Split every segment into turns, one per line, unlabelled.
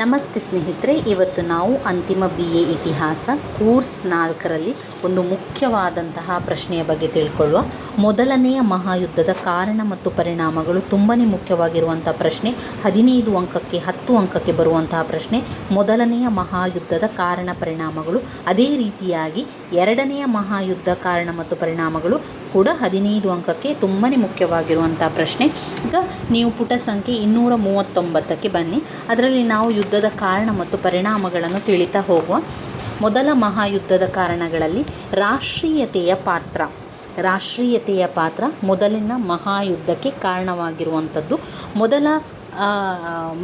ನಮಸ್ತೆ ಸ್ನೇಹಿತರೆ, ಇವತ್ತು ನಾವು ಅಂತಿಮ ಬಿ ಎ ಇತಿಹಾಸ ಕೋರ್ಸ್ ನಾಲ್ಕರಲ್ಲಿ ಒಂದು ಮುಖ್ಯವಾದಂತಹ ಪ್ರಶ್ನೆಯ ಬಗ್ಗೆ ತಿಳ್ಕೊಳ್ಳುವ ಮೊದಲನೆಯ ಮಹಾಯುದ್ಧದ ಕಾರಣ ಮತ್ತು ಪರಿಣಾಮಗಳು ತುಂಬಾ ಮುಖ್ಯವಾಗಿರುವಂಥ ಪ್ರಶ್ನೆ, ಹದಿನೈದು ಅಂಕಕ್ಕೆ ಹತ್ತು ಅಂಕಕ್ಕೆ ಬರುವಂತಹ ಪ್ರಶ್ನೆ, ಮೊದಲನೆಯ ಮಹಾಯುದ್ಧದ ಕಾರಣ ಪರಿಣಾಮಗಳು, ಅದೇ ರೀತಿಯಾಗಿ ಎರಡನೆಯ ಮಹಾಯುದ್ಧ ಕಾರಣ ಮತ್ತು ಪರಿಣಾಮಗಳು ಕೂಡ ಹದಿನೈದು ಅಂಕಕ್ಕೆ ತುಂಬಾ ಮುಖ್ಯವಾಗಿರುವಂಥ ಪ್ರಶ್ನೆ. ಈಗ ನೀವು ಪುಟ ಸಂಖ್ಯೆ ಇನ್ನೂರ ಮೂವತ್ತೊಂಬತ್ತಕ್ಕೆ ಬನ್ನಿ. ಅದರಲ್ಲಿ ನಾವು ಯುದ್ಧದ ಕಾರಣ ಮತ್ತು ಪರಿಣಾಮಗಳನ್ನು ತಿಳಿತಾ ಹೋಗುವ ಮೊದಲ ಮಹಾಯುದ್ಧದ ಕಾರಣಗಳಲ್ಲಿ ರಾಷ್ಟ್ರೀಯತೆಯ ಪಾತ್ರ. ರಾಷ್ಟ್ರೀಯತೆಯ ಪಾತ್ರ ಮೊದಲಿನ ಮಹಾಯುದ್ಧಕ್ಕೆ ಕಾರಣವಾಗಿರುವಂಥದ್ದು. ಮೊದಲ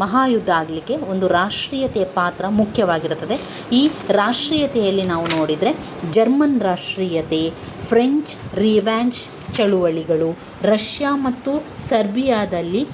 ಮಹಾಯುದ್ಧ ಆಗಲಿಕ್ಕೆ ಒಂದು ರಾಷ್ಟ್ರೀಯತೆಯ ಪಾತ್ರ ಮುಖ್ಯವಾಗಿರುತ್ತದೆ. ಈ ರಾಷ್ಟ್ರೀಯತೆಯಲ್ಲಿ ನಾವು ನೋಡಿದರೆ ಜರ್ಮನ್ ರಾಷ್ಟ್ರೀಯತೆ, ಫ್ರೆಂಚ್ ರಿವ್ಯಾಂಚ್ ಚಳುವಳಿಗಳು, ರಷ್ಯಾ ಮತ್ತು ಸರ್ಬಿಯಾದಲ್ಲಿ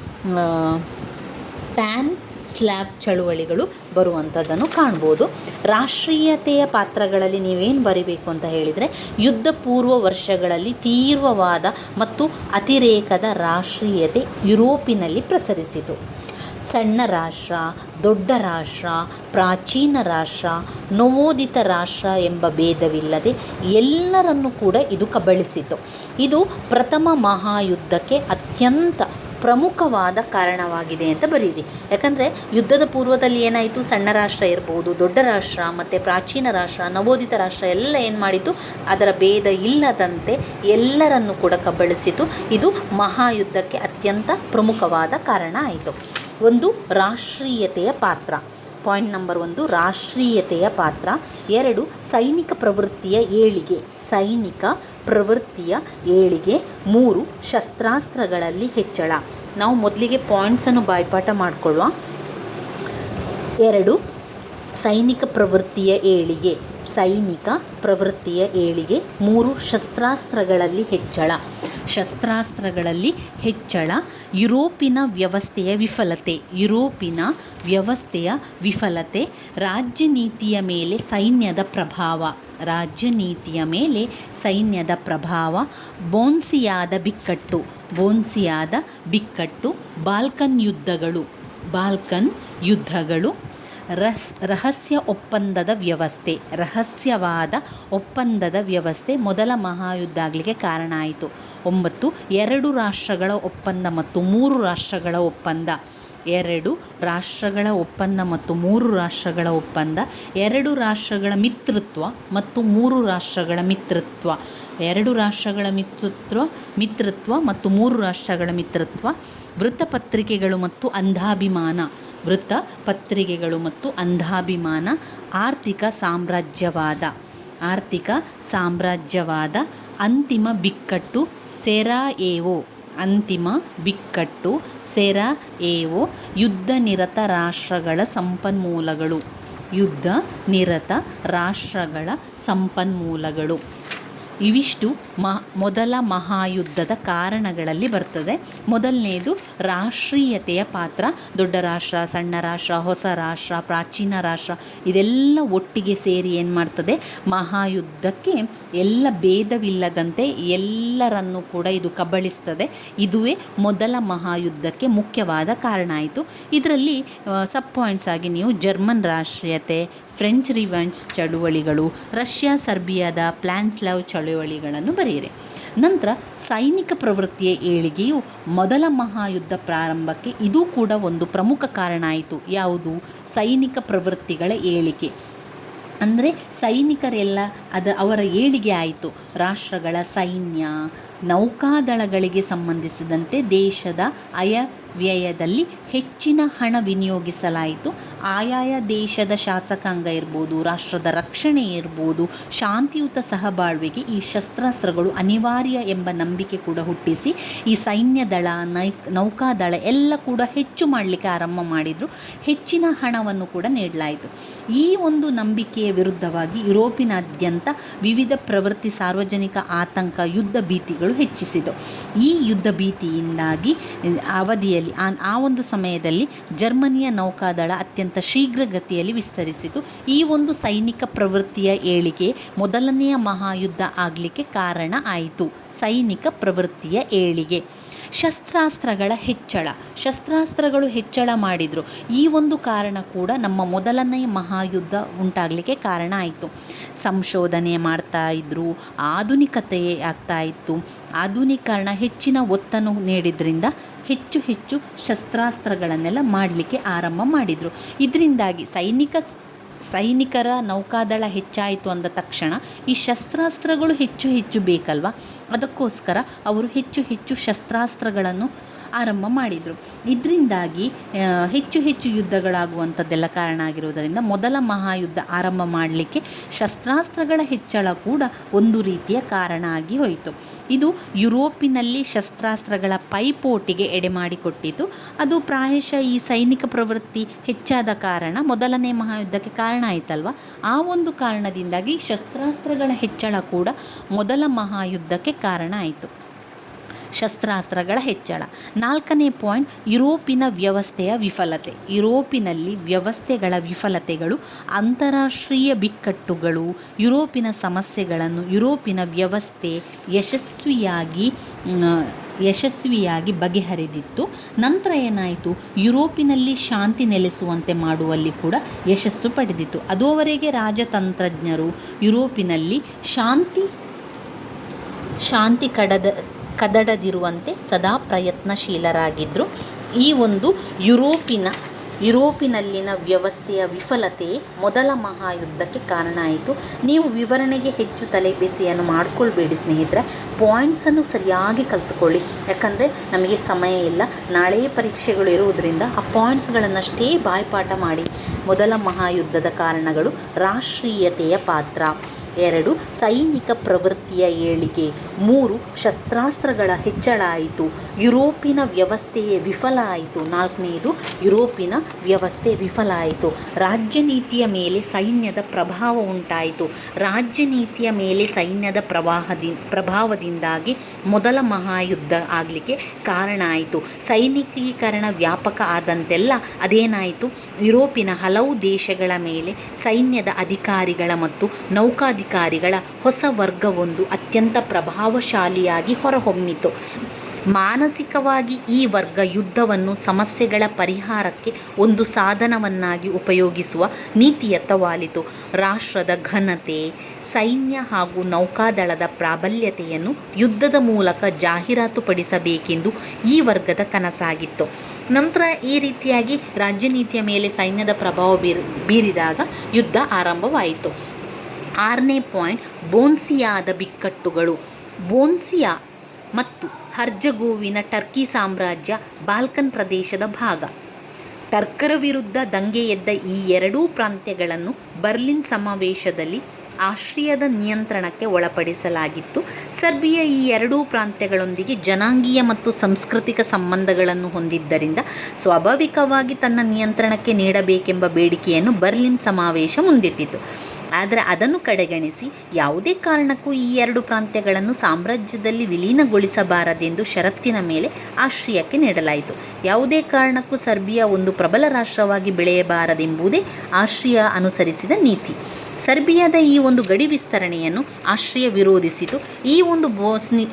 ಪ್ಯಾನ್ ಸ್ಲ್ಯಾಬ್ ಚಳುವಳಿಗಳು ಬರುವಂಥದ್ದನ್ನು ಕಾಣ್ಬೋದು. ರಾಷ್ಟ್ರೀಯತೆಯ ಪಾತ್ರಗಳಲ್ಲಿ ನೀವೇನು ಬರಿಬೇಕು ಅಂತ ಹೇಳಿದರೆ, ಯುದ್ಧ ಪೂರ್ವ ವರ್ಷಗಳಲ್ಲಿ ತೀವ್ರವಾದ ಮತ್ತು ಅತಿರೇಕದ ರಾಷ್ಟ್ರೀಯತೆ ಯುರೋಪಿನಲ್ಲಿ ಪ್ರಸರಿಸಿತು. ಸಣ್ಣ ರಾಷ್ಟ್ರ, ದೊಡ್ಡ ರಾಷ್ಟ್ರ, ಪ್ರಾಚೀನ ರಾಷ್ಟ್ರ, ನವೋದಿತ ರಾಷ್ಟ್ರ ಎಂಬ ಭೇದವಿಲ್ಲದೆ ಎಲ್ಲರನ್ನೂ ಕೂಡ ಇದು ಕಬಳಿಸಿತು. ಇದು ಪ್ರಥಮ ಮಹಾಯುದ್ಧಕ್ಕೆ ಅತ್ಯಂತ ಪ್ರಮುಖವಾದ ಕಾರಣವಾಗಿದೆ ಅಂತ ಬರೀರಿ. ಯಾಕಂದರೆ ಯುದ್ಧದ ಪೂರ್ವದಲ್ಲಿ ಏನಾಯಿತು? ಸಣ್ಣ ರಾಷ್ಟ್ರ ಇರ್ಬೋದು, ದೊಡ್ಡ ರಾಷ್ಟ್ರ, ಮತ್ತು ಪ್ರಾಚೀನ ರಾಷ್ಟ್ರ, ನವೋದಿತ ರಾಷ್ಟ್ರ ಎಲ್ಲ ಏನು ಮಾಡಿತು? ಅದರ ಭೇದ ಇಲ್ಲದಂತೆ ಎಲ್ಲರನ್ನು ಕೂಡ ಕಬಳಿಸಿತು. ಇದು ಮಹಾಯುದ್ಧಕ್ಕೆ ಅತ್ಯಂತ ಪ್ರಮುಖವಾದ ಕಾರಣ ಆಯಿತು ಒಂದು ರಾಷ್ಟ್ರೀಯತೆಯ ಪಾತ್ರ. ಪಾಯಿಂಟ್ ನಂಬರ್ ಒಂದು, ರಾಷ್ಟ್ರೀಯತೆಯ ಪಾತ್ರ. ಎರಡು, ಸೈನಿಕ ಪ್ರವೃತ್ತಿಯ ಏಳಿಗೆ. ಸೈನಿಕ ಪ್ರವೃತ್ತಿಯ ಏಳಿಗೆ ಮೂರು ಶಸ್ತ್ರಾಸ್ತ್ರಗಳಲ್ಲಿ ಹೆಚ್ಚಳ. ನಾವು ಮೊದಲಿಗೆ ಪಾಯಿಂಟ್ಸನ್ನು ಬಾಯ್ಪಾಠ ಮಾಡಿಕೊಳ್ಳುವ. ಎರಡು, ಸೈನಿಕ ಪ್ರವೃತ್ತಿಯ ಏಳಿಗೆ, ಸೈನಿಕ ಪ್ರವೃತ್ತಿಯ ಏಳಿಗೆ ಮೂರು ಶಸ್ತ್ರಾಸ್ತ್ರಗಳಲ್ಲಿ ಹೆಚ್ಚಳ. ಶಸ್ತ್ರಾಸ್ತ್ರಗಳಲ್ಲಿ ಹೆಚ್ಚಳ ಯುರೋಪಿನ ವ್ಯವಸ್ಥೆಯ ವಿಫಲತೆ. ಯುರೋಪಿನ ವ್ಯವಸ್ಥೆಯ ವಿಫಲತೆ ರಾಜ್ಯ ನೀತಿಯ ಮೇಲೆ ಸೈನ್ಯದ ಪ್ರಭಾವ. ರಾಜ್ಯನೀತಿಯ ಮೇಲೆ ಸೈನ್ಯದ ಪ್ರಭಾವ, ಬೋನ್ಸಿಯಾದ ಬಿಕ್ಕಟ್ಟು ಬೋನ್ಸಿಯಾದ ಬಿಕ್ಕಟ್ಟು, ಬಾಲ್ಕನ್ ಯುದ್ಧಗಳು ಬಾಲ್ಕನ್ ಯುದ್ಧಗಳು ರಸ್ ರಹಸ್ಯ ಒಪ್ಪಂದದ ವ್ಯವಸ್ಥೆ, ರಹಸ್ಯವಾದ ಒಪ್ಪಂದದ ವ್ಯವಸ್ಥೆ ಮೊದಲ ಮಹಾಯುದ್ಧ ಆಗಲಿಕ್ಕೆ ಕಾರಣ ಆಯಿತು. ಒಂಬತ್ತು, ಎರಡು ರಾಷ್ಟ್ರಗಳ ಒಪ್ಪಂದ ಮತ್ತು ಮೂರು ರಾಷ್ಟ್ರಗಳ ಒಪ್ಪಂದ. ಎರಡು ರಾಷ್ಟ್ರಗಳ ಒಪ್ಪಂದ ಮತ್ತು ಮೂರು ರಾಷ್ಟ್ರಗಳ ಒಪ್ಪಂದ, ಎರಡು ರಾಷ್ಟ್ರಗಳ ಮಿತ್ರತ್ವ ಮತ್ತು ಮೂರು ರಾಷ್ಟ್ರಗಳ ಮಿತ್ರತ್ವ. ಎರಡು ರಾಷ್ಟ್ರಗಳ ಮಿತ್ರತ್ವ ಮಿತ್ರತ್ವ ಮತ್ತು ಮೂರು ರಾಷ್ಟ್ರಗಳ ಮಿತ್ರತ್ವ. ವೃತ್ತಪತ್ರಿಕೆಗಳು ಮತ್ತು ಅಂಧಾಭಿಮಾನ. ವೃತ್ತ ಪತ್ರಿಕೆಗಳು ಮತ್ತು ಅಂಧಾಭಿಮಾನ. ಆರ್ಥಿಕ ಸಾಮ್ರಾಜ್ಯವಾದ. ಆರ್ಥಿಕ ಸಾಮ್ರಾಜ್ಯವಾದ. ಅಂತಿಮ ಬಿಕ್ಕಟ್ಟು ಸೆರಾಯೇವೋ. ಅಂತಿಮ ಬಿಕ್ಕಟ್ಟು ಸೆರಾಯೇವೋ ಯುದ್ಧ ನಿರತ ರಾಷ್ಟ್ರಗಳ ಸಂಪನ್ಮೂಲಗಳು. ಯುದ್ಧ ನಿರತ ರಾಷ್ಟ್ರಗಳ ಸಂಪನ್ಮೂಲಗಳು. ಇವಿಷ್ಟು ಮ, ಮೊದಲ ಮಹಾಯುದ್ಧದ ಕಾರಣಗಳಲ್ಲಿ ಬರ್ತದೆ. ಮೊದಲನೇದು ರಾಷ್ಟ್ರೀಯತೆಯ ಪಾತ್ರ. ದೊಡ್ಡ ರಾಷ್ಟ್ರ, ಸಣ್ಣ ರಾಷ್ಟ್ರ, ಹೊಸ ರಾಷ್ಟ್ರ, ಪ್ರಾಚೀನ ರಾಷ್ಟ್ರ, ಇದೆಲ್ಲ ಒಟ್ಟಿಗೆ ಸೇರಿ ಏನು ಮಾಡ್ತದೆ? ಮಹಾಯುದ್ಧಕ್ಕೆ ಎಲ್ಲ ಭೇದವಿಲ್ಲದಂತೆ ಎಲ್ಲರನ್ನು ಕೂಡ ಇದು ಕಬಳಿಸ್ತದೆ. ಇದುವೇ ಮೊದಲ ಮಹಾಯುದ್ಧಕ್ಕೆ ಮುಖ್ಯವಾದ ಕಾರಣ ಆಯಿತು. ಇದರಲ್ಲಿ ಸಬ್ ಪಾಯಿಂಟ್ಸ್ ಆಗಿ ನೀವು ಜರ್ಮನ್ ರಾಷ್ಟ್ರೀಯತೆ ಫ್ರೆಂಚ್ ರಿವೆಂಚ್ ಚಳುವಳಿಗಳು, ರಷ್ಯಾ ಸರ್ಬಿಯಾದ ಪ್ಲಾನ್ಸ್ಲಾವ್ ಚಳುವಳಿಗಳನ್ನು ಬರೆಯಿರಿ. ನಂತರ ಸೈನಿಕ ಪ್ರವೃತ್ತಿಯ ಏಳಿಗೆಯು ಮೊದಲ ಮಹಾಯುದ್ಧ ಪ್ರಾರಂಭಕ್ಕೆ ಇದು ಕೂಡ ಒಂದು ಪ್ರಮುಖ ಕಾರಣ ಆಯಿತು. ಯಾವುದು? ಸೈನಿಕ ಪ್ರವೃತ್ತಿಗಳ ಏಳಿಗೆ. ಅಂದರೆ ಸೈನಿಕರೆಲ್ಲ ಅದ ಅವರ ಏಳಿಗೆ ಆಯಿತು. ರಾಷ್ಟ್ರಗಳ ಸೈನ್ಯ, ನೌಕಾದಳಗಳಿಗೆ ಸಂಬಂಧಿಸಿದಂತೆ ದೇಶದ ಅಯವ್ಯಯದಲ್ಲಿ ಹೆಚ್ಚಿನ ಹಣ ವಿನಿಯೋಗಿಸಲಾಯಿತು. ಆಯಾಯ ದೇಶದ ಶಾಸಕಾಂಗ ಇರ್ಬೋದು, ರಾಷ್ಟ್ರದ ರಕ್ಷಣೆ ಇರ್ಬೋದು, ಶಾಂತಿಯುತ ಸಹಬಾಳ್ವೆಗೆ ಈ ಶಸ್ತ್ರಾಸ್ತ್ರಗಳು ಅನಿವಾರ್ಯ ಎಂಬ ನಂಬಿಕೆ ಕೂಡ ಹುಟ್ಟಿಸಿ, ಈ ಸೈನ್ಯ ದಳ ನೌಕಾದಳ ಎಲ್ಲ ಕೂಡ ಹೆಚ್ಚು ಮಾಡಲಿಕ್ಕೆ ಆರಂಭ ಮಾಡಿದರು. ಹೆಚ್ಚಿನ ಹಣವನ್ನು ಕೂಡ ನೀಡಲಾಯಿತು. ಈ ಒಂದು ನಂಬಿಕೆಯ ವಿರುದ್ಧವಾಗಿ ಯುರೋಪಿನಾದ್ಯಂತ ವಿವಿಧ ಪ್ರವೃತ್ತಿ, ಸಾರ್ವಜನಿಕ ಆತಂಕ, ಯುದ್ಧ ಭೀತಿಗಳು ಹೆಚ್ಚಿಸಿತು ಈ ಯುದ್ಧ ಭೀತಿಯಿಂದಾಗಿ ಅವಧಿಯಲ್ಲಿ ಆ ಆ ಒಂದು ಸಮಯದಲ್ಲಿ ಜರ್ಮನಿಯ ನೌಕಾದಳ ಅತ್ಯಂತ ಶೀಘ್ರಗತಿಯಲ್ಲಿ ವಿಸ್ತರಿಸಿತು. ಈ ಒಂದು ಸೈನಿಕ ಪ್ರವೃತ್ತಿಯ ಏಳಿಗೆ ಮೊದಲನೆಯ ಮಹಾಯುದ್ಧ ಆಗಲಿಕ್ಕೆ ಕಾರಣ ಆಯಿತು. ಸೈನಿಕ ಪ್ರವೃತ್ತಿಯ ಏಳಿಗೆ. ಶಸ್ತ್ರಾಸ್ತ್ರಗಳ ಹೆಚ್ಚಳ. ಶಸ್ತ್ರಾಸ್ತ್ರಗಳು ಹೆಚ್ಚಳ ಮಾಡಿದರು. ಈ ಒಂದು ಕಾರಣ ಕೂಡ ನಮ್ಮ ಮೊದಲನೇ ಮಹಾಯುದ್ಧ ಉಂಟಾಗಲಿಕ್ಕೆ ಕಾರಣ ಆಯಿತು. ಸಂಶೋಧನೆ ಮಾಡ್ತಾ ಇದ್ದರು ಆಧುನಿಕತೆಯೇ ಆಗ್ತಾ ಇತ್ತು. ಆಧುನೀಕರಣ ಹೆಚ್ಚಿನ ಒತ್ತನ್ನು ನೀಡಿದ್ರಿಂದ ಹೆಚ್ಚು ಹೆಚ್ಚು ಶಸ್ತ್ರಾಸ್ತ್ರಗಳನ್ನೆಲ್ಲ ಮಾಡಲಿಕ್ಕೆ ಆರಂಭ ಮಾಡಿದರು. ಇದರಿಂದಾಗಿ ಸೈನಿಕ ಸೈನಿಕರ ನೌಕಾದಳ ಹೆಚ್ಚಾಯಿತು ಅಂದ ತಕ್ಷಣ ಈ ಶಸ್ತ್ರಾಸ್ತ್ರಗಳು ಹೆಚ್ಚು ಹೆಚ್ಚು ಬೇಕಲ್ವ? ಅದಕ್ಕೋಸ್ಕರ ಅವರು ಹೆಚ್ಚು ಹೆಚ್ಚು ಶಸ್ತ್ರಾಸ್ತ್ರಗಳನ್ನು ಆರಂಭ ಮಾಡಿದರು. ಇದರಿಂದಾಗಿ ಹೆಚ್ಚು ಹೆಚ್ಚು ಯುದ್ಧಗಳಾಗುವಂಥದ್ದೆಲ್ಲ ಕಾರಣ ಆಗಿರುವುದರಿಂದ ಮೊದಲ ಮಹಾಯುದ್ಧ ಆರಂಭ ಮಾಡಲಿಕ್ಕೆ ಶಸ್ತ್ರಾಸ್ತ್ರಗಳ ಹೆಚ್ಚಳ ಕೂಡ ಒಂದು ರೀತಿಯ ಕಾರಣ ಆಗಿ ಹೋಯಿತು. ಇದು ಯುರೋಪಿನಲ್ಲಿ ಶಸ್ತ್ರಾಸ್ತ್ರಗಳ ಪೈಪೋಟಿಗೆ ಎಡೆ ಮಾಡಿಕೊಟ್ಟಿತು. ಅದು ಪ್ರಾಯಶಃ ಈ ಸೈನಿಕ ಪ್ರವೃತ್ತಿ ಹೆಚ್ಚಾದ ಕಾರಣ, ಮೊದಲನೇ ಮಹಾಯುದ್ಧಕ್ಕೆ ಕಾರಣ ಆಯಿತಲ್ವ? ಆ ಒಂದು ಕಾರಣದಿಂದಾಗಿ ಶಸ್ತ್ರಾಸ್ತ್ರಗಳ ಹೆಚ್ಚಳ ಕೂಡ ಮೊದಲ ಮಹಾಯುದ್ಧಕ್ಕೆ ಕಾರಣ ಆಯಿತು. ಶಸ್ತ್ರಾಸ್ತ್ರಗಳ ಹೆಚ್ಚಳ. ನಾಲ್ಕನೇ ಪಾಯಿಂಟ್, ಯುರೋಪಿನ ವ್ಯವಸ್ಥೆಯ ವಿಫಲತೆ. ಯುರೋಪಿನಲ್ಲಿ ವ್ಯವಸ್ಥೆಗಳ ವಿಫಲತೆಗಳು, ಅಂತಾರಾಷ್ಟ್ರೀಯ ಬಿಕ್ಕಟ್ಟುಗಳು, ಯುರೋಪಿನ ಸಮಸ್ಯೆಗಳನ್ನು, ಯುರೋಪಿನ ವ್ಯವಸ್ಥೆ ಯಶಸ್ವಿಯಾಗಿ ಯಶಸ್ವಿಯಾಗಿ ಬಗೆಹರಿದಿತ್ತು. ನಂತರ ಏನಾಯಿತು? ಯುರೋಪಿನಲ್ಲಿ ಶಾಂತಿ ನೆಲೆಸುವಂತೆ ಮಾಡುವಲ್ಲಿ ಕೂಡ ಯಶಸ್ಸು ಪಡೆದಿತ್ತು. ಅದುವರೆಗೆ ರಾಜತಂತ್ರಜ್ಞರು ಯುರೋಪಿನಲ್ಲಿ ಶಾಂತಿ ಶಾಂತಿ ಕಡದ ಕದಡದಿರುವಂತೆ ಸದಾ ಪ್ರಯತ್ನಶೀಲರಾಗಿದ್ದರು ಈ ಒಂದು ಯುರೋಪಿನ, ಯುರೋಪಿನಲ್ಲಿನ ವ್ಯವಸ್ಥೆಯ ವಿಫಲತೆಯೇ ಮೊದಲ ಮಹಾಯುದ್ಧಕ್ಕೆ ಕಾರಣ ಆಯಿತು. ನೀವು ವಿವರಣೆಗೆ ಹೆಚ್ಚು ತಲೆಬೇಸೆಯನ್ನು ಮಾಡಿಕೊಳ್ಬೇಡಿ ಸ್ನೇಹಿತರೆ. ಪಾಯಿಂಟ್ಸನ್ನು ಸರಿಯಾಗಿ ಕಲ್ತುಕೊಳ್ಳಿ. ಯಾಕಂದರೆ ನಮಗೆ ಸಮಯ ಇಲ್ಲ. ನಾಳೆಯೇ ಪರೀಕ್ಷೆಗಳು ಇರುವುದರಿಂದ ಆ ಪಾಯಿಂಟ್ಸ್ಗಳನ್ನಷ್ಟೇ ಬಾಯ್ಪಾಠ ಮಾಡಿ ಮೊದಲ ಮಹಾಯುದ್ಧದ ಕಾರಣಗಳು ರಾಷ್ಟ್ರೀಯತೆಯ ಪಾತ್ರ. ಎರಡು, ಸೈನಿಕ ಪ್ರವೃತ್ತಿಯ ಏಳಿಗೆ. ಮೂರು, ಶಸ್ತ್ರಾಸ್ತ್ರಗಳ ಹೆಚ್ಚಳ ಆಯಿತು. ಯುರೋಪಿನ ವ್ಯವಸ್ಥೆಯೇ ವಿಫಲ ಆಯಿತು. ನಾಲ್ಕನೇದು, ಯುರೋಪಿನ ವ್ಯವಸ್ಥೆ ವಿಫಲ ಆಯಿತು. ರಾಜ್ಯ ನೀತಿಯ ಮೇಲೆ ಸೈನ್ಯದ ಪ್ರಭಾವ ಉಂಟಾಯಿತು. ರಾಜ್ಯ ನೀತಿಯ ಮೇಲೆ ಸೈನ್ಯದ ಪ್ರವಾಹದಿ, ಪ್ರಭಾವದಿಂದಾಗಿ ಮೊದಲ ಮಹಾಯುದ್ಧ ಆಗಲಿಕ್ಕೆ ಕಾರಣ ಆಯಿತು. ಸೈನಿಕೀಕರಣ ವ್ಯಾಪಕ ಆದಂತೆಲ್ಲ ಅದೇನಾಯಿತು? ಯುರೋಪಿನ ಹಲವು ದೇಶಗಳ ಮೇಲೆ ಸೈನ್ಯದ ಅಧಿಕಾರಿಗಳ ಮತ್ತು ನೌಕಾಧಿಕಾರಿಗಳ ಹೊಸ ವರ್ಗವೊಂದು ಅತ್ಯಂತ ಪ್ರಭಾವಶಾಲಿಯಾಗಿ ಹೊರಹೊಮ್ಮಿತು. ಮಾನಸಿಕವಾಗಿ ಈ ವರ್ಗ ಯುದ್ಧವನ್ನು ಸಮಸ್ಯೆಗಳ ಪರಿಹಾರಕ್ಕೆ ಒಂದು ಸಾಧನವನ್ನಾಗಿ ಉಪಯೋಗಿಸುವ ನೀತಿಯತ್ತ ವಾಲಿತು. ರಾಷ್ಟ್ರದ ಘನತೆ, ಸೈನ್ಯ ಹಾಗೂ ನೌಕಾದಳದ ಪ್ರಾಬಲ್ಯತೆಯನ್ನು ಯುದ್ಧದ ಮೂಲಕ ಜಾಹೀರಾತುಪಡಿಸಬೇಕೆಂದು ಈ ವರ್ಗದ ಕನಸಾಗಿತ್ತು. ನಂತರ ಈ ರೀತಿಯಾಗಿ ರಾಜ್ಯ ನೀತಿಯ ಮೇಲೆ ಸೈನ್ಯದ ಪ್ರಭಾವ ಬೀರ್, ಬೀರಿದಾಗ ಯುದ್ಧ ಆರಂಭವಾಯಿತು. ಆರನೇ ಪಾಯಿಂಟ್, ಬೋನ್ಸಿಯಾದ ಬಿಕ್ಕಟ್ಟುಗಳು. ಬೋನ್ಸಿಯಾ ಮತ್ತು ಹರ್ಜಗೋವಿನ ಟರ್ಕಿ ಸಾಮ್ರಾಜ್ಯ ಬಾಲ್ಕನ್ ಪ್ರದೇಶದ ಭಾಗ. ಟರ್ಕರ ವಿರುದ್ಧ ದಂಗೆ ಎದ್ದ ಈ ಎರಡೂ ಪ್ರಾಂತ್ಯಗಳನ್ನು ಬರ್ಲಿನ್ ಸಮಾವೇಶದಲ್ಲಿ ಆಶ್ರಯದ ನಿಯಂತ್ರಣಕ್ಕೆ ಒಳಪಡಿಸಲಾಗಿತ್ತು. ಸರ್ಬಿಯಾ ಈ ಎರಡೂ ಪ್ರಾಂತ್ಯಗಳೊಂದಿಗೆ ಜನಾಂಗೀಯ ಮತ್ತು ಸಾಂಸ್ಕೃತಿಕ ಸಂಬಂಧಗಳನ್ನು ಹೊಂದಿದ್ದರಿಂದ ಸ್ವಾಭಾವಿಕವಾಗಿ ತನ್ನ ನಿಯಂತ್ರಣಕ್ಕೆ ನೀಡಬೇಕೆಂಬ ಬೇಡಿಕೆಯನ್ನು ಬರ್ಲಿನ್ ಸಮಾವೇಶ ಮುಂದಿಟ್ಟಿತು. ಆದರೆ ಅದನ್ನು ಕಡೆಗಣಿಸಿ ಯಾವುದೇ ಕಾರಣಕ್ಕೂ ಈ ಎರಡು ಪ್ರಾಂತ್ಯಗಳನ್ನು ಸಾಮ್ರಾಜ್ಯದಲ್ಲಿ ವಿಲೀನಗೊಳಿಸಬಾರದೆಂದು ಷರತ್ತಿನ ಮೇಲೆ ಆಶ್ರಯಕ್ಕೆ ನೀಡಲಾಯಿತು. ಯಾವುದೇ ಕಾರಣಕ್ಕೂ ಸರ್ಬಿಯಾ ಒಂದು ಪ್ರಬಲ ರಾಷ್ಟ್ರವಾಗಿ ಬೆಳೆಯಬಾರದೆಂಬುದೇ ಆಶ್ರಯ ಅನುಸರಿಸಿದ ನೀತಿ. ಸರ್ಬಿಯಾದ ಈ ಒಂದು ಗಡಿ ವಿಸ್ತರಣೆಯನ್ನು ಆಶ್ರಯ ವಿರೋಧಿಸಿತು. ಈ ಒಂದು ಬೋಸ್ನಿ,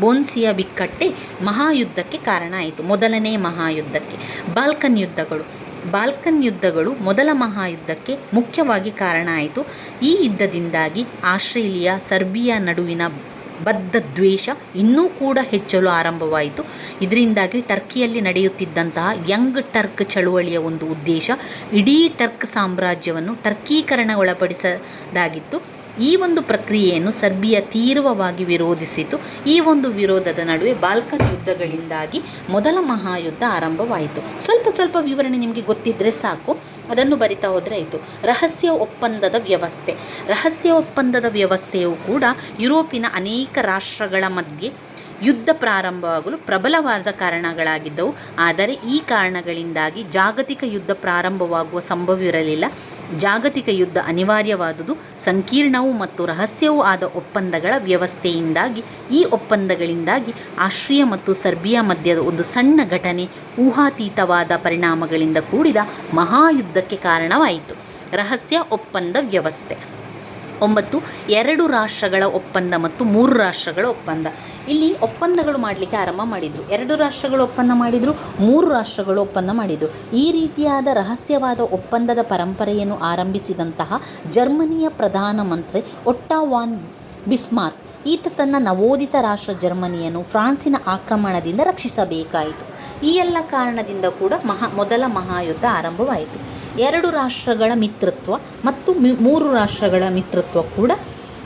ಬೋನ್ಸಿಯ ಬಿಕ್ಕಟ್ಟೆ ಮಹಾಯುದ್ಧಕ್ಕೆ ಕಾರಣ ಆಯಿತು. ಮೊದಲನೇ ಮಹಾಯುದ್ಧಕ್ಕೆ, ಬಾಲ್ಕನ್ ಯುದ್ಧಗಳು. ಬಾಲ್ಕನ್ ಯುದ್ಧಗಳು ಮೊದಲ ಮಹಾಯುದ್ಧಕ್ಕೆ ಮುಖ್ಯವಾಗಿ ಕಾರಣ ಆಯಿತು. ಈ ಯುದ್ಧದಿಂದಾಗಿ ಆಸ್ಟ್ರೇಲಿಯಾ, ಸರ್ಬಿಯಾ ನಡುವಿನ ಬದ್ಧ ದ್ವೇಷ ಇನ್ನೂ ಕೂಡ ಹೆಚ್ಚಲು ಆರಂಭವಾಯಿತು. ಇದರಿಂದಾಗಿ ಟರ್ಕಿಯಲ್ಲಿ ನಡೆಯುತ್ತಿದ್ದಂತಹ ಯಂಗ್ ಟರ್ಕ್ ಚಳುವಳಿಯ ಒಂದು ಉದ್ದೇಶ, ಇಡೀ ಟರ್ಕ್ ಸಾಮ್ರಾಜ್ಯವನ್ನು ಟರ್ಕೀಕರಣ ಒಳಪಡಿಸದಾಗಿತ್ತು. ಈ ಒಂದು ಪ್ರಕ್ರಿಯೆಯನ್ನು ಸರ್ಬಿಯಾ ತೀವ್ರವಾಗಿ ವಿರೋಧಿಸಿತು. ಈ ಒಂದು ವಿರೋಧದ ನಡುವೆ ಬಾಲ್ಕನ್ ಯುದ್ಧಗಳಿಂದಾಗಿ ಮೊದಲ ಮಹಾಯುದ್ಧ ಆರಂಭವಾಯಿತು. ಸ್ವಲ್ಪ ಸ್ವಲ್ಪ ವಿವರಣೆ ನಿಮಗೆ ಗೊತ್ತಿದ್ದರೆ ಸಾಕು. ಅದನ್ನು ಬರಿತಾ ಹೋದರೆ ಆಯಿತು. ರಹಸ್ಯ ಒಪ್ಪಂದದ ವ್ಯವಸ್ಥೆ. ರಹಸ್ಯ ಒಪ್ಪಂದದ ವ್ಯವಸ್ಥೆಯು ಕೂಡ ಯುರೋಪಿನ ಅನೇಕ ರಾಷ್ಟ್ರಗಳ ಮಧ್ಯೆ ಯುದ್ಧ ಪ್ರಾರಂಭವಾಗಲು ಪ್ರಬಲವಾದ ಕಾರಣಗಳಾಗಿದ್ದವು. ಆದರೆ ಈ ಕಾರಣಗಳಿಂದಾಗಿ ಜಾಗತಿಕ ಯುದ್ಧ ಪ್ರಾರಂಭವಾಗುವ ಸಂಭವವಿರಲಿಲ್ಲ ಜಾಗತಿಕ ಯುದ್ಧ ಅನಿವಾರ್ಯವಾದುದು, ಸಂಕೀರ್ಣವೂ ಮತ್ತು ರಹಸ್ಯವೂ ಆದ ಒಪ್ಪಂದಗಳ ವ್ಯವಸ್ಥೆಯಿಂದಾಗಿ, ಈ ಒಪ್ಪಂದಗಳಿಂದಾಗಿ ಆಸ್ಟ್ರಿಯಾ ಮತ್ತು ಸರ್ಬಿಯಾ ಮಧ್ಯದ ಒಂದು ಸಣ್ಣ ಘಟನೆ ಊಹಾತೀತವಾದ ಪರಿಣಾಮಗಳಿಂದ ಕೂಡಿದ ಮಹಾಯುದ್ಧಕ್ಕೆ ಕಾರಣವಾಯಿತು. ರಹಸ್ಯ ಒಪ್ಪಂದ ವ್ಯವಸ್ಥೆ. ಒಂಬತ್ತು, ಎರಡು ರಾಷ್ಟ್ರಗಳ ಒಪ್ಪಂದ ಮತ್ತು ಮೂರು ರಾಷ್ಟ್ರಗಳ ಒಪ್ಪಂದ. ಇಲ್ಲಿ ಒಪ್ಪಂದಗಳು ಮಾಡಲಿಕ್ಕೆ ಆರಂಭ ಮಾಡಿದರು. ಎರಡು ರಾಷ್ಟ್ರಗಳು ಒಪ್ಪಂದ ಮಾಡಿದರು, ಮೂರು ರಾಷ್ಟ್ರಗಳು ಒಪ್ಪಂದ ಮಾಡಿದರು. ಈ ರೀತಿಯಾದ ರಹಸ್ಯವಾದ ಒಪ್ಪಂದದ ಪರಂಪರೆಯನ್ನು ಆರಂಭಿಸಿದಂತಹ ಜರ್ಮನಿಯ ಪ್ರಧಾನಮಂತ್ರಿ ಒಟ್ಟಾವಾನ್ ಬಿಸ್ಮಾರ್ಕ್, ಈತ ತನ್ನ ನವೋದಿತ ರಾಷ್ಟ್ರ ಜರ್ಮನಿಯನ್ನು ಫ್ರಾನ್ಸಿನ ಆಕ್ರಮಣದಿಂದ ರಕ್ಷಿಸಬೇಕಾಯಿತು. ಈ ಎಲ್ಲ ಕಾರಣದಿಂದ ಕೂಡ ಮಹಾ, ಮೊದಲ ಮಹಾಯುದ್ಧ ಆರಂಭವಾಯಿತು. ಎರಡು ರಾಷ್ಟ್ರಗಳ ಮಿತ್ರತ್ವ ಮತ್ತು ಮೂರು ರಾಷ್ಟ್ರಗಳ ಮಿತ್ರತ್ವ ಕೂಡ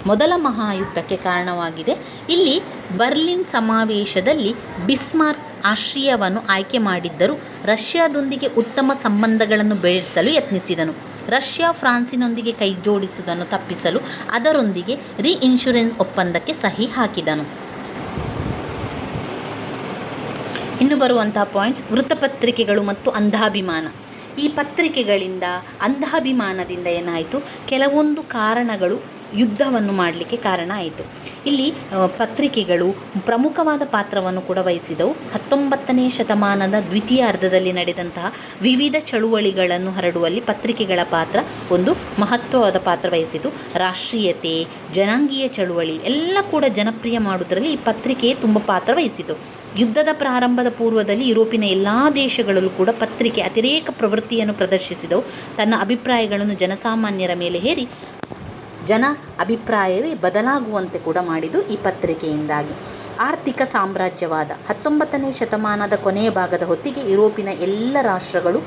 ಮೊದಲ ಮಹಾಯುದ್ಧಕ್ಕೆ ಕಾರಣವಾಗಿದೆ. ಇಲ್ಲಿ ಬರ್ಲಿನ್ ಸಮಾವೇಶದಲ್ಲಿ ಬಿಸ್ಮಾರ್ಕ್ ಆಶ್ರಯವನ್ನು ಆಯ್ಕೆ ಮಾಡಿದ್ದರು. ರಷ್ಯಾದೊಂದಿಗೆ ಉತ್ತಮ ಸಂಬಂಧಗಳನ್ನು ಬೆಳೆಸಲು ಯತ್ನಿಸಿದನು. ರಷ್ಯಾ ಫ್ರಾನ್ಸಿನೊಂದಿಗೆ ಕೈಜೋಡಿಸುವುದನ್ನು ತಪ್ಪಿಸಲು ಅದರೊಂದಿಗೆ ರಿ ಇನ್ಶೂರೆನ್ಸ್ ಒಪ್ಪಂದಕ್ಕೆ ಸಹಿ ಹಾಕಿದನು. ಇನ್ನು ಬರುವಂತಹ ಪಾಯಿಂಟ್ಸ್ ವೃತ್ತಪತ್ರಿಕೆಗಳು ಮತ್ತು ಅಂಧಾಭಿಮಾನ. ಈ ಪತ್ರಿಕೆಗಳಿಂದ ಅಂಧಾಭಿಮಾನದಿಂದ ಏನಾಯಿತು? ಕೆಲವೊಂದು ಕಾರಣಗಳು ಯುದ್ಧವನ್ನು ಮಾಡಲಿಕ್ಕೆ ಕಾರಣ ಆಯಿತು. ಇಲ್ಲಿ ಪತ್ರಿಕೆಗಳು ಪ್ರಮುಖವಾದ ಪಾತ್ರವನ್ನು ಕೂಡ ವಹಿಸಿದವು. ಹತ್ತೊಂಬತ್ತನೇ ಶತಮಾನದ ದ್ವಿತೀಯ ಅರ್ಧದಲ್ಲಿ ನಡೆದಂತಹ ವಿವಿಧ ಚಳುವಳಿಗಳನ್ನು ಹರಡುವಲ್ಲಿ ಪತ್ರಿಕೆಗಳ ಪಾತ್ರ ಒಂದು ಮಹತ್ವವಾದ ಪಾತ್ರ ವಹಿಸಿತು. ರಾಷ್ಟ್ರೀಯತೆ, ಜನಾಂಗೀಯ ಚಳುವಳಿ ಎಲ್ಲ ಕೂಡ ಜನಪ್ರಿಯ ಮಾಡುವುದರಲ್ಲಿ ಈ ಪತ್ರಿಕೆ ತುಂಬ ಪಾತ್ರ ವಹಿಸಿತು. ಯುದ್ಧದ ಪ್ರಾರಂಭದ ಪೂರ್ವದಲ್ಲಿ ಯುರೋಪಿನ ಎಲ್ಲ ದೇಶಗಳಲ್ಲೂ ಕೂಡ ಪತ್ರಿಕೆ ಅತಿರೇಕ ಪ್ರವೃತ್ತಿಯನ್ನು ಪ್ರದರ್ಶಿಸಿದವು. ತನ್ನ ಅಭಿಪ್ರಾಯಗಳನ್ನು ಜನಸಾಮಾನ್ಯರ ಮೇಲೆ ಹೇರಿ ಜನ ಅಭಿಪ್ರಾಯವೇ ಬದಲಾಗುವಂತೆ ಕೂಡ ಮಾಡಿದ್ದು ಈ ಪತ್ರಿಕೆಯಿಂದಾಗಿ. ಆರ್ಥಿಕ ಸಾಮ್ರಾಜ್ಯವಾದ ಹತ್ತೊಂಬತ್ತನೇ ಶತಮಾನದ ಕೊನೆಯ ಭಾಗದ ಹೊತ್ತಿಗೆ ಯುರೋಪಿನ ಎಲ್ಲ ರಾಷ್ಟ್ರಗಳು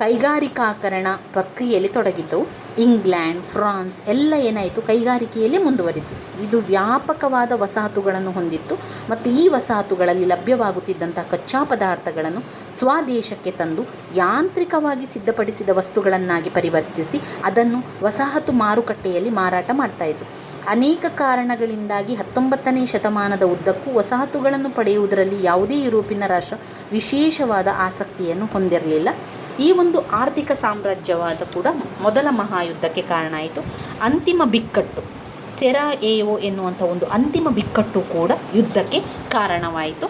ಕೈಗಾರಿಕಾಕರಣ ಪ್ರಕ್ರಿಯೆಯಲ್ಲಿ ತೊಡಗಿದ್ದವು. ಇಂಗ್ಲೆಂಡ್, ಫ್ರಾನ್ಸ್ ಎಲ್ಲ ಏನಾಯಿತು? ಕೈಗಾರಿಕೆಯಲ್ಲೇ ಮುಂದುವರಿತು. ಇದು ವ್ಯಾಪಕವಾದ ವಸಾಹತುಗಳನ್ನು ಹೊಂದಿತ್ತು ಮತ್ತು ಈ ವಸಾಹತುಗಳಲ್ಲಿ ಲಭ್ಯವಾಗುತ್ತಿದ್ದಂಥ ಕಚ್ಚಾ ಪದಾರ್ಥಗಳನ್ನು ಸ್ವದೇಶಕ್ಕೆ ತಂದು ಯಾಂತ್ರಿಕವಾಗಿ ಸಿದ್ಧಪಡಿಸಿದ ವಸ್ತುಗಳನ್ನಾಗಿ ಪರಿವರ್ತಿಸಿ ಅದನ್ನು ವಸಾಹತು ಮಾರುಕಟ್ಟೆಯಲ್ಲಿ ಮಾರಾಟ ಮಾಡ್ತಾಯಿದ್ರು ಅನೇಕ ಕಾರಣಗಳಿಂದಾಗಿ ಹತ್ತೊಂಬತ್ತನೇ ಶತಮಾನದ ಉದ್ದಕ್ಕೂ ವಸಾಹತುಗಳನ್ನು ಪಡೆಯುವುದರಲ್ಲಿ ಯಾವುದೇ ಯುರೋಪಿನ ರಾಷ್ಟ್ರ ವಿಶೇಷವಾದ ಆಸಕ್ತಿಯನ್ನು ಹೊಂದಿರಲಿಲ್ಲ. ಈ ಒಂದು ಆರ್ಥಿಕ ಸಾಮ್ರಾಜ್ಯವಾದ ಕೂಡ ಮೊದಲ ಮಹಾಯುದ್ಧಕ್ಕೆ ಕಾರಣ ಆಯಿತು. ಅಂತಿಮ ಬಿಕ್ಕಟ್ಟು, ಸೆರಾ ಎಒ ಎನ್ನುವಂಥ ಒಂದು ಅಂತಿಮ ಬಿಕ್ಕಟ್ಟು ಕೂಡ ಯುದ್ಧಕ್ಕೆ ಕಾರಣವಾಯಿತು.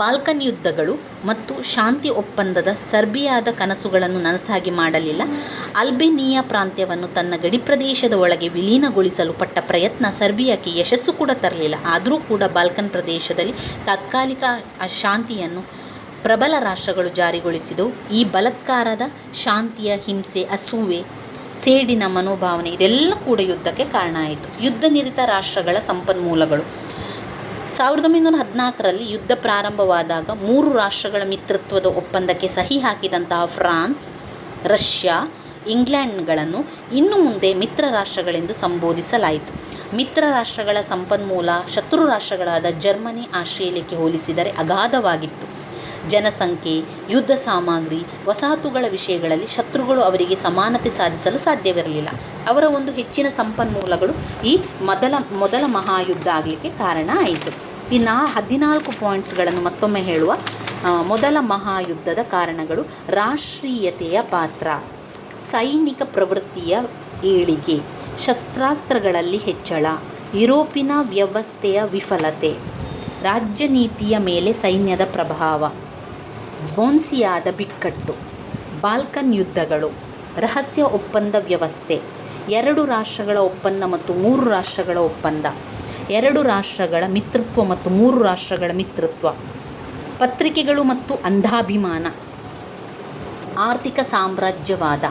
ಬಾಲ್ಕನ್ ಯುದ್ಧಗಳು ಮತ್ತು ಶಾಂತಿ ಒಪ್ಪಂದದ ಸರ್ಬಿಯಾದ ಕನಸುಗಳನ್ನು ನನಸಾಗಿ ಮಾಡಲಿಲ್ಲ. ಅಲ್ಬೇನಿಯಾ ಪ್ರಾಂತ್ಯವನ್ನು ತನ್ನ ಗಡಿ ಪ್ರದೇಶದ ಒಳಗೆ ವಿಲೀನಗೊಳಿಸಲು ಪಟ್ಟ ಪ್ರಯತ್ನ ಸರ್ಬಿಯಾಕ್ಕೆ ಯಶಸ್ಸು ಕೂಡ ತರಲಿಲ್ಲ. ಆದರೂ ಕೂಡ ಬಾಲ್ಕನ್ ಪ್ರದೇಶದಲ್ಲಿ ತಾತ್ಕಾಲಿಕ ಶಾಂತಿಯನ್ನು ಪ್ರಬಲ ರಾಷ್ಟ್ರಗಳು ಜಾರಿಗೊಳಿಸಿದವು. ಈ ಬಲತ್ಕಾರದ, ಶಾಂತಿಯ, ಹಿಂಸೆ ಅಸೂವೆ ಸೇಡಿನ ಮನೋಭಾವನೆ ಇದೆಲ್ಲ ಕೂಡ ಯುದ್ಧಕ್ಕೆ ಕಾರಣ ಆಯಿತು. ಯುದ್ಧ ನಿರತ ರಾಷ್ಟ್ರಗಳ ಸಂಪನ್ಮೂಲಗಳು. ಸಾವಿರದ ಒಂಬೈನೂರ ಹದಿನಾಲ್ಕರಲ್ಲಿ ಯುದ್ಧ ಪ್ರಾರಂಭವಾದಾಗ ಮೂರು ರಾಷ್ಟ್ರಗಳ ಮಿತ್ರತ್ವದ ಒಪ್ಪಂದಕ್ಕೆ ಸಹಿ ಹಾಕಿದಂತಹ ಫ್ರಾನ್ಸ್, ರಷ್ಯಾ, ಇಂಗ್ಲೆಂಡ್ಗಳನ್ನು ಇನ್ನು ಮುಂದೆ ಮಿತ್ರ ರಾಷ್ಟ್ರಗಳೆಂದು ಸಂಬೋಧಿಸಲಾಯಿತು. ಮಿತ್ರ ರಾಷ್ಟ್ರಗಳ ಸಂಪನ್ಮೂಲ ಶತ್ರು ರಾಷ್ಟ್ರಗಳಾದ ಜರ್ಮನಿ ಆಸ್ಟ್ರೇಲಿಯಾಕ್ಕೆ ಹೋಲಿಸಿದರೆ ಅಗಾಧವಾಗಿತ್ತು. ಜನಸಂಖ್ಯೆ, ಯುದ್ಧ ಸಾಮಗ್ರಿ, ವಸಾಹತುಗಳ ವಿಷಯಗಳಲ್ಲಿ ಶತ್ರುಗಳು ಅವರಿಗೆ ಸಮಾನತೆ ಸಾಧಿಸಲು ಸಾಧ್ಯವಿರಲಿಲ್ಲ. ಅವರ ಒಂದು ಹೆಚ್ಚಿನ ಸಂಪನ್ಮೂಲಗಳು ಈ ಮೊದಲ ಮೊದಲ ಮಹಾಯುದ್ಧ ಆಗಲಿಕ್ಕೆ ಕಾರಣ ಆಯಿತು. ಇನ್ನು ಹದಿನಾಲ್ಕು ಪಾಯಿಂಟ್ಸ್ಗಳನ್ನು ಮತ್ತೊಮ್ಮೆ ಹೇಳುವ ಮೊದಲ ಮಹಾಯುದ್ಧದ ಕಾರಣಗಳು ರಾಷ್ಟ್ರೀಯತೆಯ ಪಾತ್ರ, ಸೈನಿಕ ಪ್ರವೃತ್ತಿಯ ಏಳಿಗೆ, ಶಸ್ತ್ರಾಸ್ತ್ರಗಳಲ್ಲಿ ಹೆಚ್ಚಳ, ಯುರೋಪಿನ ವ್ಯವಸ್ಥೆಯ ವಿಫಲತೆ ರಾಜ್ಯ ನೀತಿಯ ಮೇಲೆ ಸೈನ್ಯದ ಪ್ರಭಾವ ಬೋನ್ಸಿಯಾದ ಬಿಕ್ಕಟ್ಟು, ಬಾಲ್ಕನ್ ಯುದ್ಧಗಳು, ರಹಸ್ಯ ಒಪ್ಪಂದ ವ್ಯವಸ್ಥೆ, ಎರಡು ರಾಷ್ಟ್ರಗಳ ಒಪ್ಪಂದ ಮತ್ತು ಮೂರು ರಾಷ್ಟ್ರಗಳ ಒಪ್ಪಂದ, ಎರಡು ರಾಷ್ಟ್ರಗಳ ಮಿತ್ರತ್ವ ಮತ್ತು ಮೂರು ರಾಷ್ಟ್ರಗಳ ಮಿತ್ರತ್ವ, ಪತ್ರಿಕೆಗಳು ಮತ್ತು ಅಂಧಾಭಿಮಾನ, ಆರ್ಥಿಕ ಸಾಮ್ರಾಜ್ಯವಾದ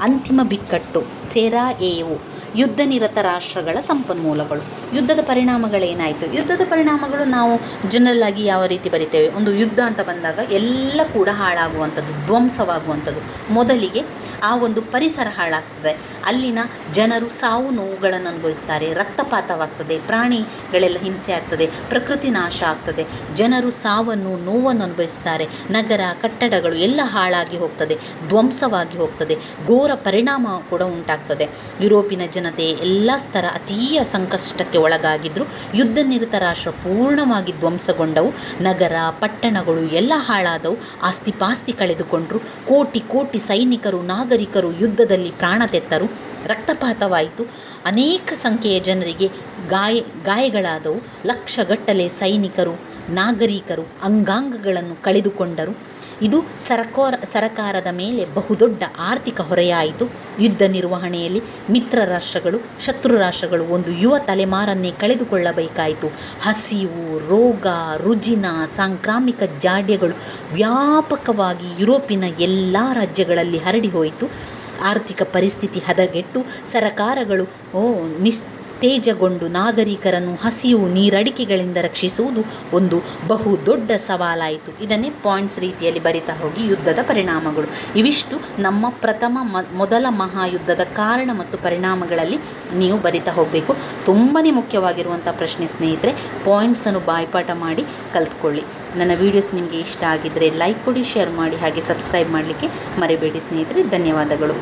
ಅಂತಿಮ ಬಿಕ್ಕಟ್ಟು, ಸೆರಾ ಎಒ ಯುದ್ಧ ನಿರತ ರಾಷ್ಟ್ರಗಳ ಸಂಪನ್ಮೂಲಗಳು. ಯುದ್ಧದ ಪರಿಣಾಮಗಳೇನಾಯಿತು? ಯುದ್ಧದ ಪರಿಣಾಮಗಳು ನಾವು ಜನರಲ್ ಆಗಿ ಯಾವ ರೀತಿ ಬರಿತೇವೆ? ಒಂದು ಯುದ್ಧ ಅಂತ ಬಂದಾಗ ಎಲ್ಲ ಕೂಡ ಹಾಳಾಗುವಂಥದ್ದು, ಧ್ವಂಸವಾಗುವಂಥದ್ದು. ಮೊದಲಿಗೆ ಆ ಒಂದು ಪರಿಸರ ಹಾಳಾಗ್ತದೆ. ಅಲ್ಲಿನ ಜನರು ಸಾವು ನೋವುಗಳನ್ನು ಅನುಭವಿಸ್ತಾರೆ, ರಕ್ತಪಾತವಾಗ್ತದೆ, ಪ್ರಾಣಿಗಳೆಲ್ಲ ಹಿಂಸೆ ಆಗ್ತದೆ, ಪ್ರಕೃತಿ ನಾಶ ಆಗ್ತದೆ. ಜನರು ಸಾವನ್ನು, ನೋವನ್ನು ಅನುಭವಿಸ್ತಾರೆ. ನಗರ, ಕಟ್ಟಡಗಳು ಎಲ್ಲ ಹಾಳಾಗಿ ಹೋಗ್ತದೆ, ಧ್ವಂಸವಾಗಿ ಹೋಗ್ತದೆ, ಘೋರ ಪರಿಣಾಮ ಕೂಡ ಉಂಟಾಗ್ತದೆ. ಯುರೋಪಿನ ಜನತೆ ಎಲ್ಲ ಸ್ತರ ಅತೀಯ ಸಂಕಷ್ಟಕ್ಕೆ ಒಳಗಾಗಿದ್ದರು ಯುದ್ಧ ನಿರತ ರಾಷ್ಟ್ರ ಪೂರ್ಣವಾಗಿ ಧ್ವಂಸಗೊಂಡವು. ನಗರ, ಪಟ್ಟಣಗಳು ಎಲ್ಲ ಹಾಳಾದವು. ಆಸ್ತಿಪಾಸ್ತಿ ಕಳೆದುಕೊಂಡರು. ಕೋಟಿ ಕೋಟಿ ಸೈನಿಕರು ನಾಗರಿಕರು ಯುದ್ಧದಲ್ಲಿ ಪ್ರಾಣ ತೆತ್ತರು ರಕ್ತಪಾತವಾಯಿತು. ಅನೇಕ ಸಂಖ್ಯೆಯ ಜನರಿಗೆ ಗಾಯ ಗಾಯಗಳಾದವು. ಲಕ್ಷಗಟ್ಟಲೆ ಸೈನಿಕರು ನಾಗರಿಕರು ಅಂಗಾಂಗಗಳನ್ನು ಕಳೆದುಕೊಂಡರು. ಇದು ಸರಕಾರ ಸರಕಾರದ ಮೇಲೆ ಬಹುದೊಡ್ಡ ಆರ್ಥಿಕ ಹೊರೆಯಾಯಿತು. ಯುದ್ಧ ನಿರ್ವಹಣೆಯಲ್ಲಿ ಮಿತ್ರ ರಾಷ್ಟ್ರಗಳು, ಶತ್ರು ರಾಷ್ಟ್ರಗಳು ಒಂದು ಯುವ ತಲೆಮಾರನ್ನೇ ಕಳೆದುಕೊಳ್ಳಬೇಕಾಯಿತು. ಹಸಿವು, ರೋಗ, ರುಜಿನ, ಸಾಂಕ್ರಾಮಿಕ ಜಾಡ್ಯಗಳು ವ್ಯಾಪಕವಾಗಿ ಯುರೋಪಿನ ಎಲ್ಲ ರಾಜ್ಯಗಳಲ್ಲಿ ಹರಡಿ ಹೋಯಿತು ಆರ್ಥಿಕ ಪರಿಸ್ಥಿತಿ ಹದಗೆಟ್ಟು ಸರಕಾರಗಳು, ಓ ನಿಸ್ತೇಜಗೊಂಡು ನಾಗರಿಕರನ್ನು ಹಸಿವು ನೀರಡಿಕೆಗಳಿಂದ ರಕ್ಷಿಸುವುದು ಒಂದು ಬಹು ದೊಡ್ಡ ಸವಾಲಾಯಿತು. ಇದನ್ನೇ ಪಾಯಿಂಟ್ಸ್ ರೀತಿಯಲ್ಲಿ ಬರಿತಾ ಹೋಗಿ ಯುದ್ಧದ ಪರಿಣಾಮಗಳು. ಇವಿಷ್ಟು ನಮ್ಮ ಪ್ರಥಮ ಮೊದಲ ಮಹಾಯುದ್ಧದ ಕಾರಣ ಮತ್ತು ಪರಿಣಾಮಗಳಲ್ಲಿ ನೀವು ಬರಿತಾ ಹೋಗಬೇಕು. ತುಂಬಾ ಮುಖ್ಯವಾಗಿರುವಂಥ ಪ್ರಶ್ನೆ ಸ್ನೇಹಿತರೆ ಪಾಯಿಂಟ್ಸನ್ನು ಬಾಯ್ಪಾಠ ಮಾಡಿ ಕಲ್ತ್ಕೊಳ್ಳಿ. ನನ್ನ ವೀಡಿಯೋಸ್ ನಿಮಗೆ ಇಷ್ಟ ಆಗಿದ್ದರೆ ಲೈಕ್ ಕೊಡಿ, ಶೇರ್ ಮಾಡಿ, ಹಾಗೆ ಸಬ್ಸ್ಕ್ರೈಬ್ ಮಾಡಲಿಕ್ಕೆ ಮರಿಬೇಡಿ ಸ್ನೇಹಿತರೆ. ಧನ್ಯವಾದಗಳು.